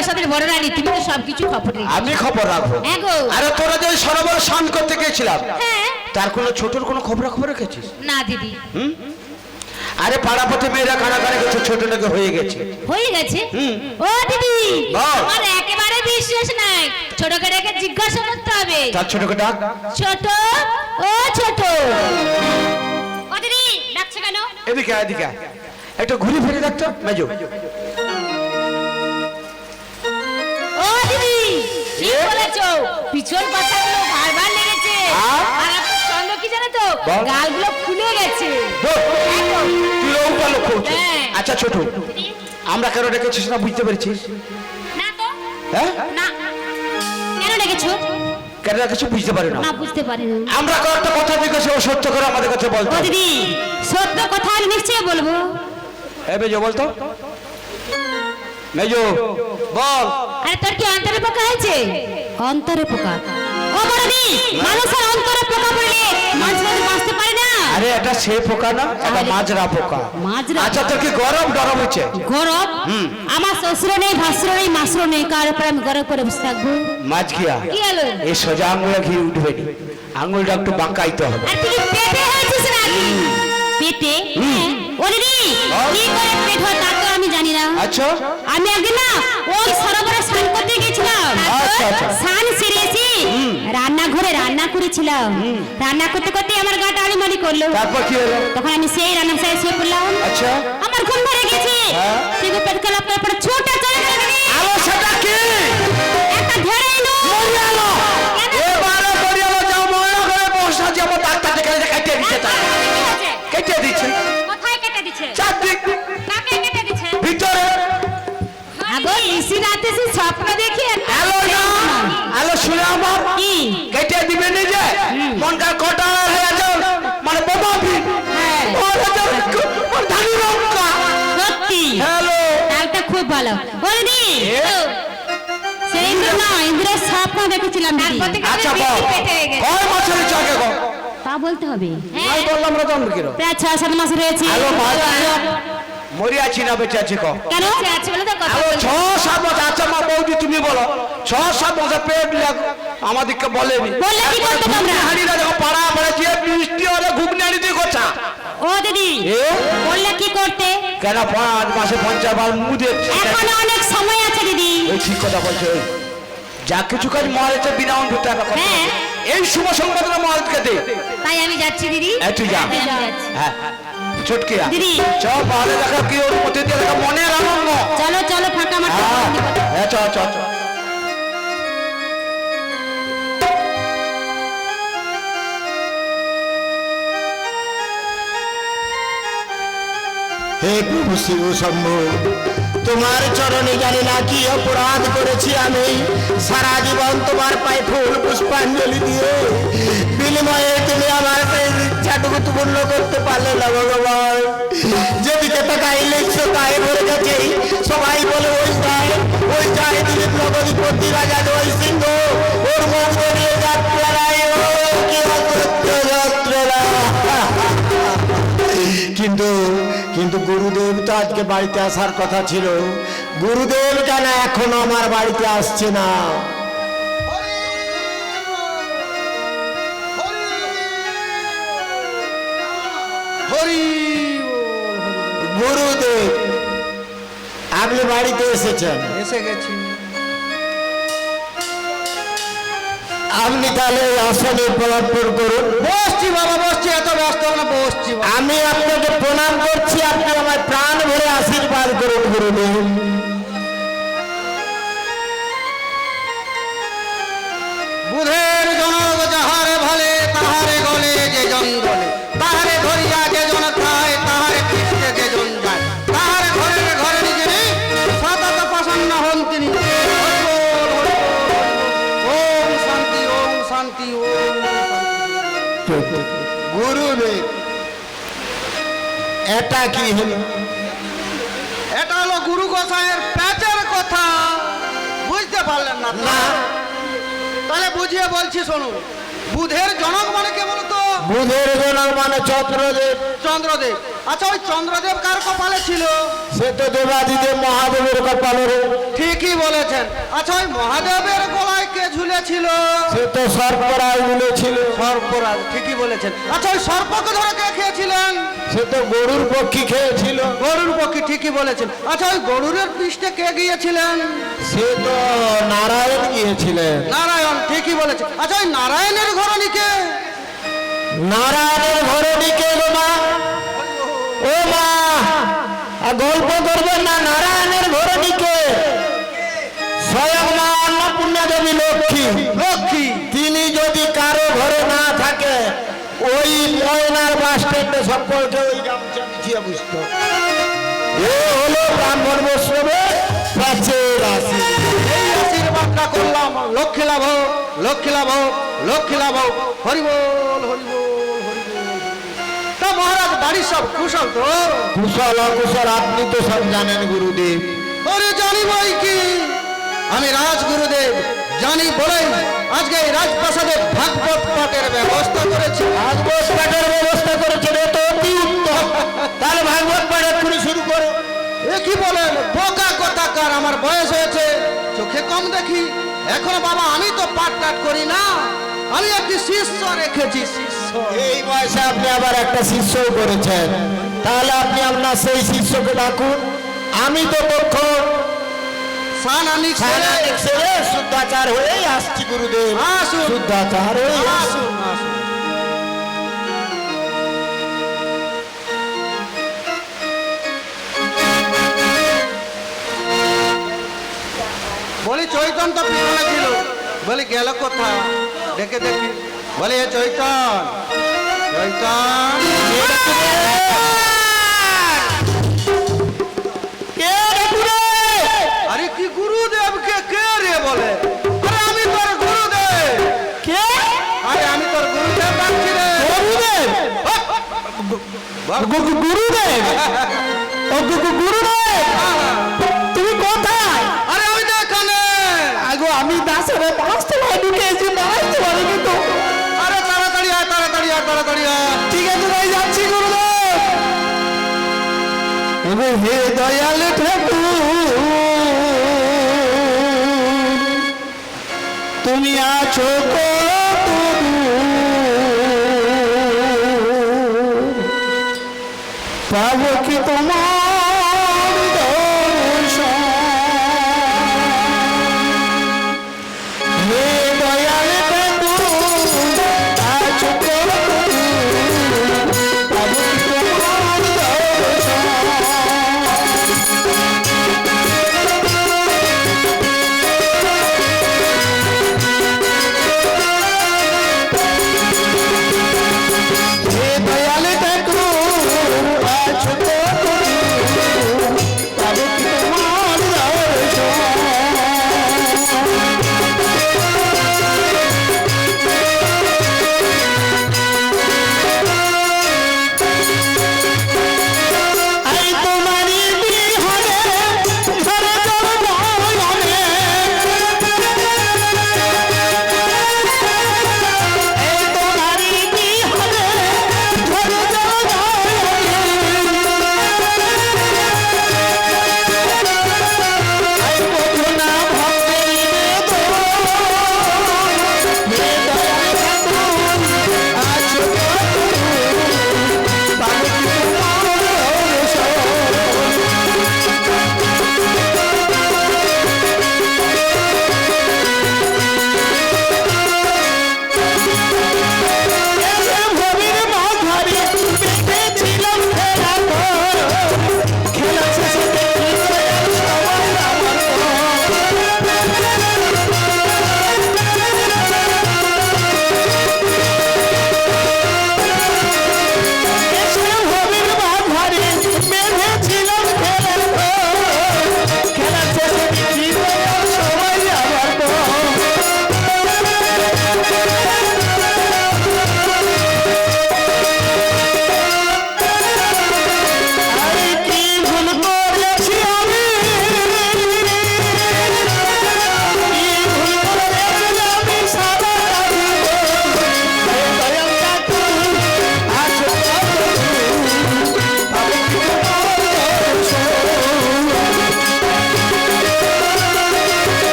প্রাসাদের বড় রানী তুমি তো সবকিছু খবর রেখো আমি খবর রাখব। হ্যাঁ আরে তোরা যে সরোবর স্নান করতে গেছিলাম হ্যাঁ। তার কোনো ছোটর কোনো খবর খবর রেখেছিস? না দিদি। হুম? আরে পাড়াপথে মেয়েরা কানা কানে গেছে ছোট নাকি হয়ে গেছে। হয়ে গেছে? ও দিদি আমার একেবারে বিশ্বাস নাই। ছোটকে ডেকে জিজ্ঞাসা করতে হবে। তার ছোটকে ডাক। ছোট ও ছোট। ও দিদি ডাকছে কেন? এদিকে এদিকে। একটু ঘুরে ফিরে দেখতো মেজো। ঠিক বলেছ। পিছন পাছাগুলো বারবার লেগেছে। আর? আপনার ছন্দ কি জানো তো। গালগুলো ফুলে গেছে। হ্যাঁ। আচ্ছা ছোট আমরা কেন ডেকেছিস না বুঝতে পেরেছিস না তো। হ্যাঁ? না। কেন ডেকেছো? কেন কিছু বুঝতে পারি না। বুঝতে পারি না। আমরা কয়েকটা কথা জিজ্ঞেস সত্য করে আমাদের কাছে বলতো। দিদি সত্য কথা আমি নিশ্চয়ই বলব। এ মেজো বলতো। মেজো বল। আরে তোর কি অন্তরে পোকা হয়েছে? অন্তরে পোকা। ও বড়দি মানুষের অন্তরে পোকা পড়লে মানুষ কিন্তু বাঁচতে পারে না। আরে এটা সে পোকা না এটা? মাজরা পোকা। মাজরা আচ্ছা তোর কি গরম গরম হচ্ছে গরম? আমার শ্বশুর নেই ভাসুর নেই মাসুর নেই কার উপর আমি গরম করে বসে থাকব? মাছ ঘিয়া কি হলো? এই সোজা আঙুলে ঘি উঠবে নি। আঙুলটা একটু বাঁকাইতে হবে। আর তুই পেটে হয়েছিস নাকি? পেটে? হ্যাঁ। ও কি করে পেট হয় তা তো আমি জানি না। আচ্ছা। আমি একদিন না ওই সরোবরে স্নান করতে গেছিলাম। আচ্ছা, আচ্ছা। স্নান সেরে এসে রান্নাঘরে রান্না করেছিলাম। রান্না করতে করতে আমার গাটা আলিমালি করল। তারপর কি হলো? তখন আমি সেই রান্না সাইড শুয়ে পড়লাম। আচ্ছা। আমার ঘুম ধরে গেছে। হ্যাঁ। ঠিক পেট কালা পরে ছোটা চলে গেল আলো সেটা কি? একটা ধরে এলো মরিয়ালো এবারে মরিয়ালো যাও ময়না করে বসা যাব ডাক্তার যেখানে কেটে দিচ্ছে কেটে দিচ্ছে। কোথায় কেটে দিচ্ছে চারদিক কাকে কেটে দিচ্ছে ভিতরে। আগো নিশি রাতে সে স্বপ্ন দেখি হ্যালো না। হ্যালো শুনে আমার। কি? কেটে দিবে মনটা কটা হয়ে মানে ভি হ্যাঁ। ধানি লঙ্কা সত্যি? হ্যালো। তালটা খুব ভালো? সেই জন্য ইন্দ্রের স্বপ্ন দেখেছিলাম। আচ্ছা বল। কয় বছরের চকে গো। তা বলতে হবে। আমি বললাম না কিরো প্রায় ছ সাত মাস রয়েছে। ভাই মরি আছি না বেঁচে আছি কো। কেন। ছ সাত বছর আচ্ছা মা বৌদি তুমি বলো। ছ সাত বছর পেট লাগ- আমাদেরকে বলেনি। বললে কি করতে তোমরা? হাড়িরা যখন পাড়া পাড়া যে বৃষ্টি হলে ঘুগনি আনি দিয়ে ও দিদি। বললে কি করতে? কেন পাঁচ মাসে পঞ্চাশ বার মুদে এখনও অনেক সময় আছে দিদি। ওই ঠিক কথা বলছে। যা কিছু কাজ মহারাজের বিনা একটা কথা। হ্যাঁ। এই শুভ সংবাদটা মহারাজকে দে। তাই আমি যাচ্ছি দিদি। একটু তুই যা। হ্যাঁ ছটকিয়া দিদি। চ পাহাড়ে দেখা কি ওর মধ্যে দেখা মনের আনন্দ। চলো চলো ফাঁকা মাঠে হ্যাঁ হ্যাঁ, চ চ চ হে প্রভু শিব শম্ভু, তোমার চরণে জানি না কি অপরাধ করেছি আমি। সারা জীবন তোমার পায়ে ফুল পুষ্পাঞ্জলি দিয়ে বিনিময়ে তুমি আমার ইচ্ছাটুকু পূর্ণ করতে পারলে না ভগবান। তাই ভরে সবাই বলে, ওই যায় ওই যায় দিলীপ নগরীপতি রাজা ওই সিংহ ওর গুরুদেব তো আজকে বাড়িতে আসার কথা ছিল। গুরুদেব কেন এখনও আমার বাড়িতে আসছে না? গুরুদেব আপনি বাড়িতে এসেছেন। এসে গেছি। আপনি তাহলে আসনে পদার্পণ করুন। বসছি বাবা বসছি। আমি আপনাকে প্রণাম করছি আপনি আমার প্রাণ ভরে আশীর্বাদ করুন গুরুদেব। এটা কি হলো? এটা হলো গুরু গোসাইয়ের প্যাচের কথা। বুঝতে পারলেন না। তাহলে বুঝিয়ে বলছি শুনুন। বুধের জনক মানে কে বলতো? বুধের জনক মানে চন্দ্রদেব। চন্দ্রদেব। আচ্ছা ওই চন্দ্রদেব কার কপালে ছিল? সে তো দেবাদিদেব মহাদেবের কপালের ঠিকই বলেছেন। আচ্ছা ওই মহাদেবের গলায় কে ঝুলেছিল? সে তো সর্পরাজ বলেছিল সর্পরাজ ঠিকই বলেছেন। আচ্ছা ওই সর্পকে ধরে কে খেয়েছিলেন? সে তো গরুর পক্ষী খেয়েছিল। গরুর পক্ষী ঠিকই বলেছেন। আচ্ছা ওই গরুরের পৃষ্ঠে কে গিয়েছিলেন? সে তো নারায়ণ গিয়েছিলেন। নারায়ণ ঠিকই বলেছেন। আচ্ছা ওই নারায়ণের ঘরণীকে নারায়ণের ঘরে নিকে গো মা? ও মা গল্প করবেন না নারায়ণের ঘরে নিকে স্বয়ং মা অন্নপূর্ণা দেবী লক্ষ্মী। লক্ষ্মী। তিনি যদি কারও ঘরে না থাকে ওই ময়নার বাস স্ট্যান্ডে সকলকে ওই গামছা বিছিয়ে বুঝতো এ হলো ব্রাহ্মণ রাশি। এই করলাম লক্ষ্মী লাভ লক্ষ্মী লাভ লক্ষ্মী লাভ হোক। হরি মহারাজ বাড়ির সব কুশল তো। কুশল অকুশল আপনি তো সব জানেন গুরুদেব। আরে জানি বই কি? আমি রাজ গুরুদেব জানি বলেই আজকে এই রাজপ্রাসাদে ভাগবত পাঠের ব্যবস্থা করেছি। ভাগবত পাঠের ব্যবস্থা করেছেন এ তো অতি উত্তম। তাহলে ভাগবত পাঠ এক্ষুনি শুরু করো। এ কি বলেন বোকা কথাকার আমার বয়স হয়েছে চোখে কম দেখি। এখন বাবা আমি তো পাঠ টাট করি না। আমি একটি শিষ্য রেখেছি শিষ্য। এই বয়সে আপনি আবার একটা শিষ্যও করেছেন। তাহলে আপনি আপনার সেই শিষ্যকে ডাকুন। আমি তো ছেড়ে শুদ্ধাচার হয়েই আসছি গুরুদেব। শুদ্ধাচার হয়ে আসুন বলি চৈতন তো পিছনে ছিল। বলি গেল কোথায়? দেখে দেখি। বলি এ চৈতন চৈতন আরে কি গুরুদেবকে কে রে বলে? আমি তোর গুরুদেব। কে? আরে আমি তোর গুরুদেব ডাকছি রে। গুরুদেব? গু- গু- গুরুদেব? ও গু- এগো হে দয়াল ঠাকুর তুমি আছো? পাবো কি তোমার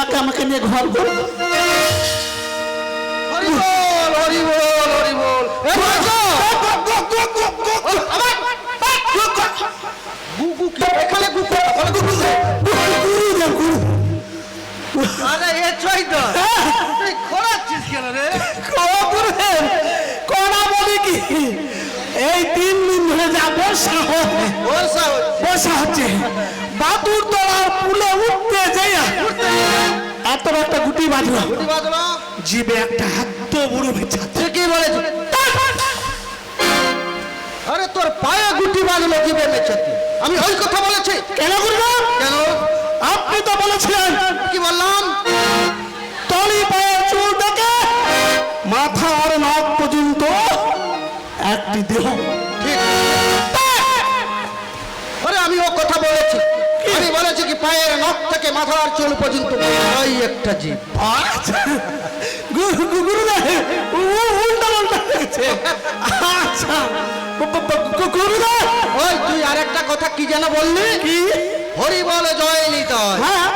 নিয়ে ঘর করব হরি বল হরি বল হরি বল এ বাজো! আবার! গু গু কি? এখানে গু কর, ওখানে গু কর। আরে এ চৈতন তুই খোলাচ্ছিস কেন রে? কড়া বলে কি? এই তিন দিন ধরে যা বর্ষা হচ্ছে বর্ষা হচ্ছে। বাদুর তলার পুলে উঠতে যাই এত একটা গুটি বাজলো জিবে একটা হাত বুড়ো বেচা কি বলেছিস আরে তোর পায়ে গুটি বাজলো জিবে মেছাতি আমি ওই কথা বলেছি। কেন করব কেন? আপনি তো বলেছিলেন। কি বললাম? তলি পায়ে চুল থেকে মাথা দেহ। আরে আমি ও কথা বলেছি। আমি বলেছি কি পায়ের নখ থেকে মাথার চুল পর্যন্ত ওই একটা জীব। আচ্ছা। ওই তুই আরেকটা কথা কি যেন বললি? কি? হরি বলে জয় নিতে হয়। হ্যাঁ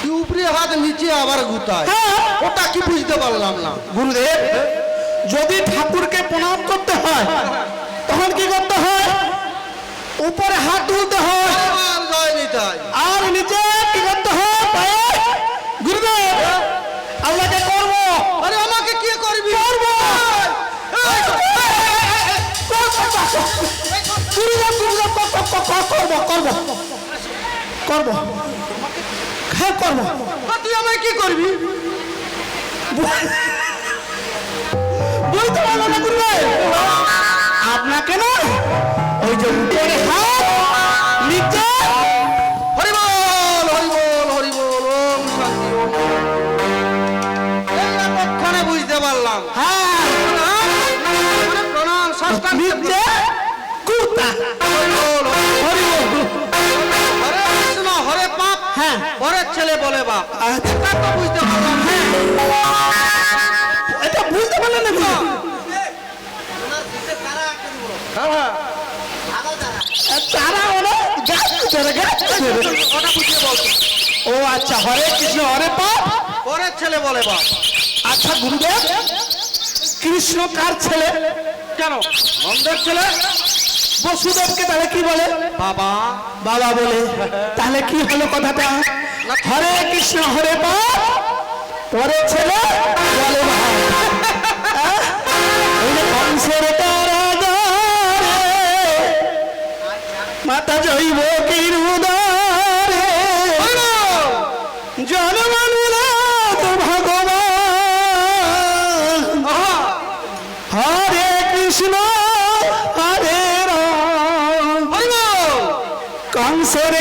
তুই উপরে হাত নিচে আবার গুতায় হ্যাঁ। ওটা কি বুঝতে পারলাম না। গুরুদেব যদি ঠাকুরকে প্রণাম করতে হয় তখন কি করতে হয়? উপরে হাত তুলতে হয়। আর নিচে কি করতে হয়? পায়ে গুরুদেব আল্লাহকে করব। আরে আমাকে কি করবি? করব। এই, গুরুদেব গুরুদেব ক- ক- ক- ক- করব। করব করব। হ্যাঁ করব তুই আমায় কি করবি? উপরে হাত নিচে। ওটা বুঝিয়ে বলতো ও আচ্ছা হরে কৃষ্ণ হরে পরের ছেলে বলে বাপ। আচ্ছা গুরুদেব কৃষ্ণ কার ছেলে? কেন? নন্দের ছেলে? বসুদেবকে তাহলে কি বলে? বাবা। বাবা বলে। তাহলে কি হলো কথাটা? হরে কৃষ্ণ হরে পাপ। পরে ছেলে? বলে মাতা জৈব কিরুদারে। জনমানুরাত ভগবান। হরে কৃষ্ণ হরে রাম। কংসের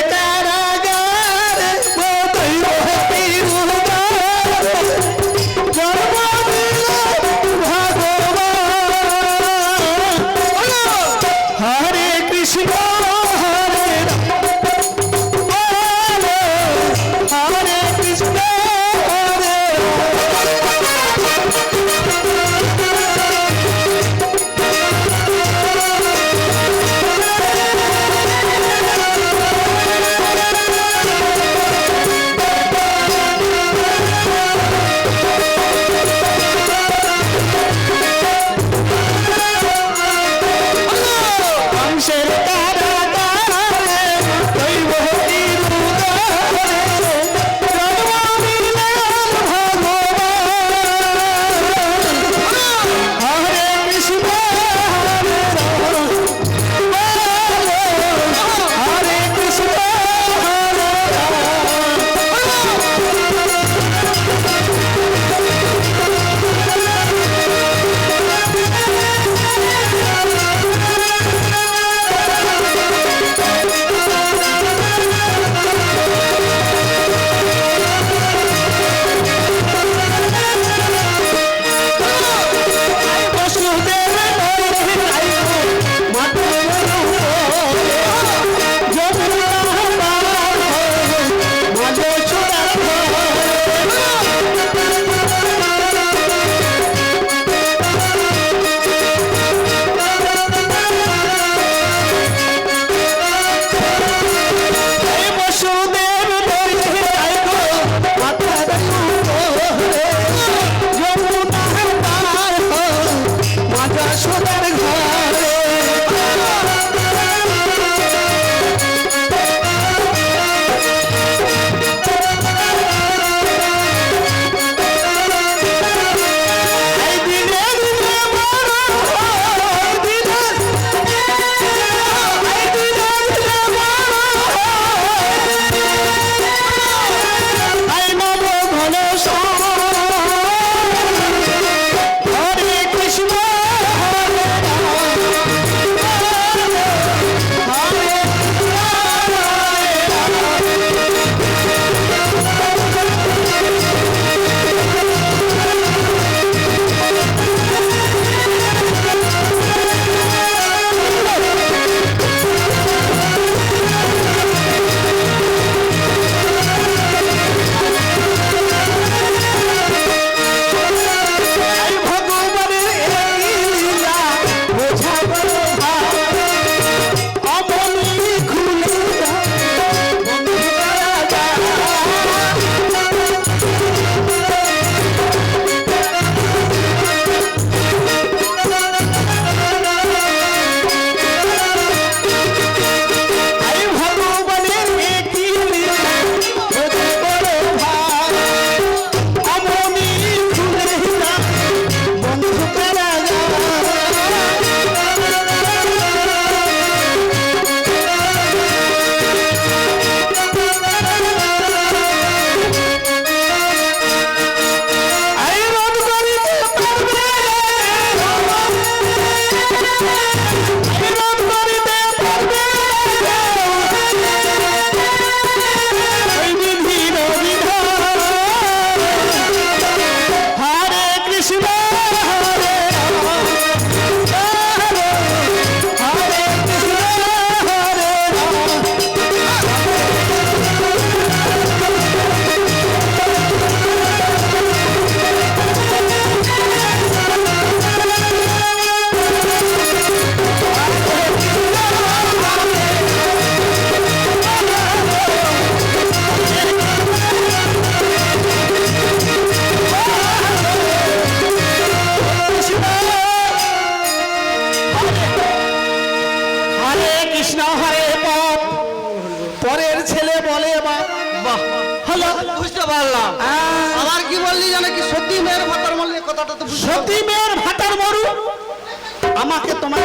আমাকে তোমার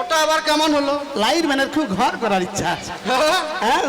ওটা আবার কেমন হলো? লাইট ম্যানের খুব ঘর করার ইচ্ছা আছে। হ্যাঁ? হ্যাঁ?